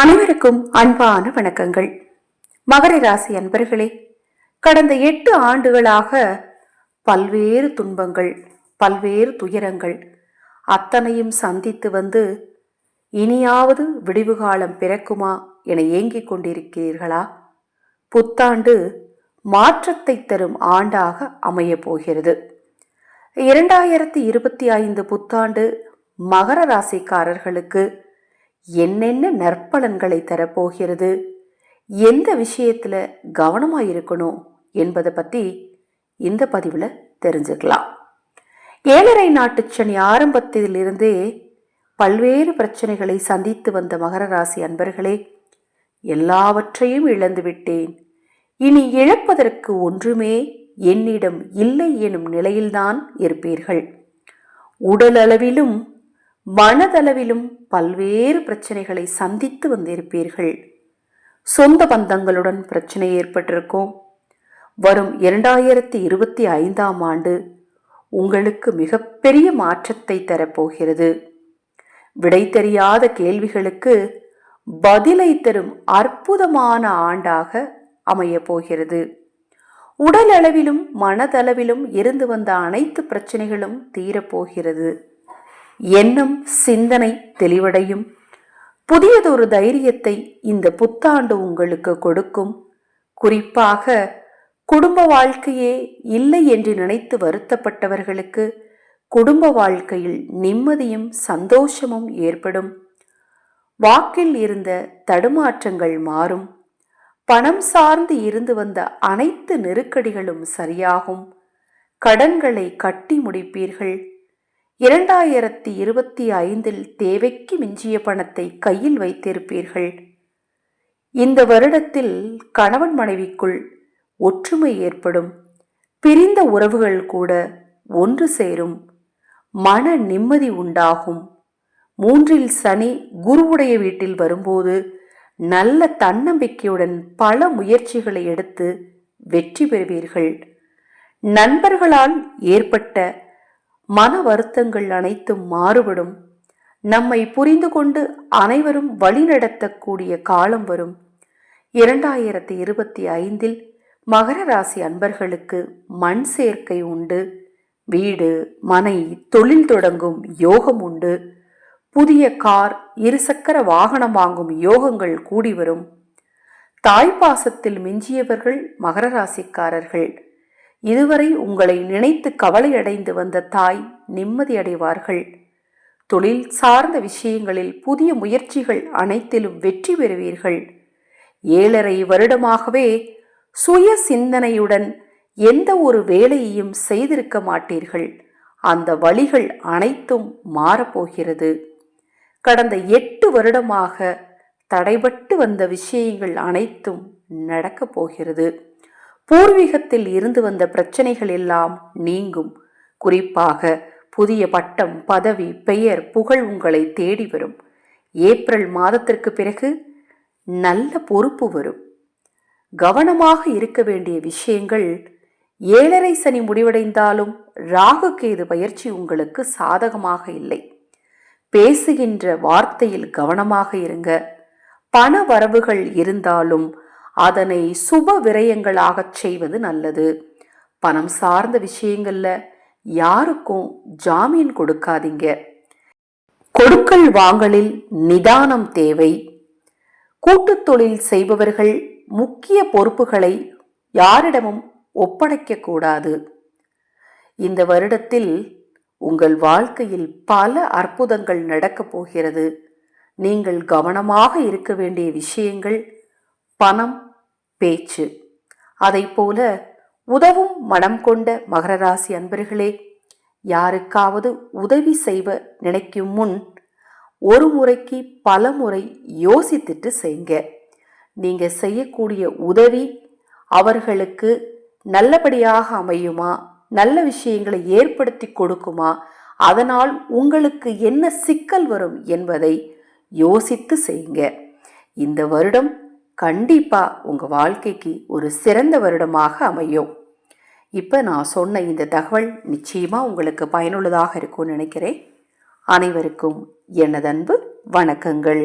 அனைவருக்கும் அன்பான வணக்கங்கள். மகர ராசி அன்பர்களே கடந்த எட்டு ஆண்டுகளாக பல்வேறு துன்பங்கள் பல்வேறு துயரங்கள் அத்தனையும் சந்தித்து வந்து இனியாவது விடிவு காலம் பிறக்குமா என ஏங்கிக் கொண்டிருக்கிறீர்களா? புத்தாண்டு மாற்றத்தை தரும் ஆண்டாக அமையப் போகிறது. இரண்டாயிரத்தி இருபத்தி ஐந்து புத்தாண்டு மகர ராசிக்காரர்களுக்கு என்னென்ன நற்பலன்களை தரப்போகிறது? எந்த விஷயத்தில் கவனமாக இருக்கணும் என்பதை பற்றி இந்த பதிவில் தெரிஞ்சுக்கலாம். ஏழரை நாட்டு சனி ஆரம்பத்திலிருந்தே பல்வேறு பிரச்சனைகளை சந்தித்து வந்த மகர ராசி அன்பர்களே எல்லாவற்றையும் இழந்து விட்டேன். இனி இழப்பதற்கு ஒன்றுமே என்னிடம் இல்லை எனும் நிலையில்தான் இருப்பீர்கள். உடலளவிலும் மனதளவிலும் பல்வேறு பிரச்சனைகளை சந்தித்து வந்திருப்பீர்கள். சொந்த பந்தங்களுடன் பிரச்சனை ஏற்பட்டிருக்கும். வரும் இரண்டாயிரத்தி இருபத்தி ஐந்தாம் ஆண்டு உங்களுக்கு மிகப்பெரிய மாற்றத்தை தரப்போகிறது. விடை தெரியாத கேள்விகளுக்கு பதிலை தரும் அற்புதமான ஆண்டாக அமையப் போகிறது. உடலளவிலும் மனதளவிலும் இருந்து வந்த அனைத்து பிரச்சனைகளும் தீரப்போகிறது. எண்ணம் சிந்தனை தெளிவடையும். புதியதொரு தைரியத்தை இந்த புத்தாண்டு உங்களுக்கு கொடுக்கும். குறிப்பாக குடும்ப வாழ்க்கையே இல்லை என்று நினைத்து வருத்தப்பட்டவர்களுக்கு குடும்ப வாழ்க்கையில் நிம்மதியும் சந்தோஷமும் ஏற்படும். வாக்கில் இருந்த தடுமாற்றங்கள் மாறும். பணம் சார்ந்து இருந்து வந்த அனைத்து நெருக்கடிகளும் சரியாகும். கடன்களை கட்டி முடிப்பீர்கள். இரண்டாயிரத்தி இருபத்தி ஐந்தில் தேவைக்கு மிஞ்சிய பணத்தை கையில் வைத்திருப்பீர்கள். இந்த வருடத்தில் கணவன் மனைவிக்குள் ஒற்றுமை ஏற்படும். பிரிந்த உறவுகள் கூட ஒன்று சேரும். மன நிம்மதி உண்டாகும். மூன்றில் சனி குருவுடைய வீட்டில் வரும்போது நல்ல தன்னம்பிக்கையுடன் பல முயற்சிகளை எடுத்து வெற்றி பெறுவீர்கள். நண்பர்களால் ஏற்பட்ட மன வருத்தங்கள் அனைத்தும் மாறுபடும். நம்மை புரிந்து கொண்டு அனைவரும் வழிநடத்தக்கூடிய காலம் வரும். இரண்டாயிரத்தி இருபத்தி ஐந்தில் மகர ராசி அன்பர்களுக்கு மண் சேர்க்கை உண்டு. வீடு மனை தொழில் தொடங்கும் யோகம் உண்டு. புதிய கார் இருசக்கர வாகனம் வாங்கும் யோகங்கள் கூடி வரும். தாய்ப்பாசத்தில் மிஞ்சியவர்கள் மகர ராசிக்காரர்கள். இதுவரை உங்களை நினைத்து கவலையடைந்து வந்த தாய் நிம்மதியடைவார்கள். தொழில் சார்ந்த விஷயங்களில் புதிய முயற்சிகள் அனைத்திலும் வெற்றி பெறுவீர்கள். ஏழரை வருடமாகவே சுய சிந்தனையுடன் எந்த ஒரு வேலையையும் செய்திருக்க மாட்டீர்கள். அந்த வழிகள் அனைத்தும் மாறப்போகிறது. கடந்த எட்டு வருடமாக தடைபட்டு வந்த விஷயங்கள் அனைத்தும் நடக்கப் போகிறது. பூர்வீகத்தில் இருந்து வந்த பிரச்சனைகள் எல்லாம் நீங்கும். குறிப்பாக புதிய பட்டம் பதவி பெயர் புகழ் உங்களை தேடி வரும். ஏப்ரல் மாதத்திற்கு பிறகு நல்ல பொறுப்பு வரும். கவனமாக இருக்க வேண்டிய விஷயங்கள் ஏழரை சனி முடிவடைந்தாலும் ராகு கேது பயிற்சி உங்களுக்கு சாதகமாக இல்லை. பேசுகின்ற வார்த்தையில் கவனமாக இருங்க. பண வரவுகள் இருந்தாலும் அதனை சுப விரயங்களாகச் செய்வது நல்லது. பணம் சார்ந்த விஷயங்கள்ல யாருக்கும் ஜாமீன் கொடுக்காதீங்க. கொடுக்கல் வாங்கலில் நிதானம் தேவை. கூட்டுத் தொழில் செய்பவர்கள் முக்கிய பொறுப்புகளை யாரிடமும் ஒப்படைக்க கூடாது. இந்த வருடத்தில் உங்கள் வாழ்க்கையில் பல அற்புதங்கள் நடக்கப் போகிறது. நீங்கள் கவனமாக இருக்க வேண்டிய விஷயங்கள் பணம் பேச்சு. அதை போல உதவும் மனம் கொண்ட மகர ராசி அன்பர்களே யாருக்காவது உதவி செய்வ நினைக்கும் முன் ஒரு முறைக்கு பல முறை யோசித்துட்டு செய்யுங்க நீங்க செய்யக்கூடிய உதவி அவர்களுக்கு நல்லபடியாக அமையுமா? நல்ல விஷயங்களை ஏற்படுத்தி கொடுக்குமா? அதனால் உங்களுக்கு என்ன சிக்கல் வரும் என்பதை யோசித்து செய்யுங்க இந்த வருடம் கண்டிப்பா உங்க வாழ்க்கைக்கு ஒரு சிறந்த வருடமாக அமையும். இப்போ நான் சொன்ன இந்த தகவல் நிச்சயமா உங்களுக்கு பயனுள்ளதாக இருக்கும்னு நினைக்கிறேன். அனைவருக்கும் எனதன்பு வணக்கங்கள்.